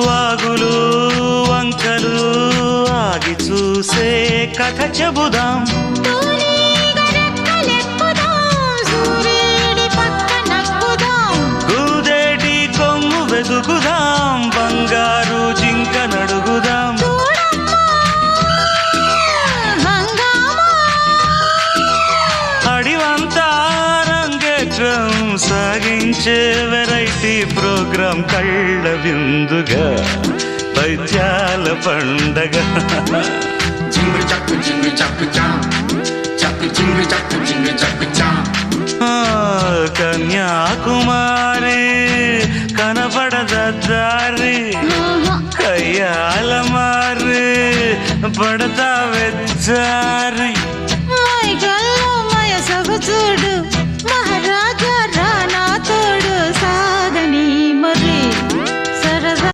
వాగులు వంకలు ఆగి చూసే కథ చెబుదాం తూనీగా కొమ్ము వెదుగుదాం బంగారు జింక నడుగుదాం చూడమ్మా, హంగామా. అడివంతా రంగేట్రం సాగించే వెరైటీ ప్రోగ్రాం కళ్ళ విందుగా పైత్యాల పండగ Jingle chaka jingle chaka jam. Chaka jingle chaka jingle chaka jam. ఆ, కన్యాకుమారి కనపడద దారి ఆహా. కయ్యాల మారి పడతా వెచ్చారి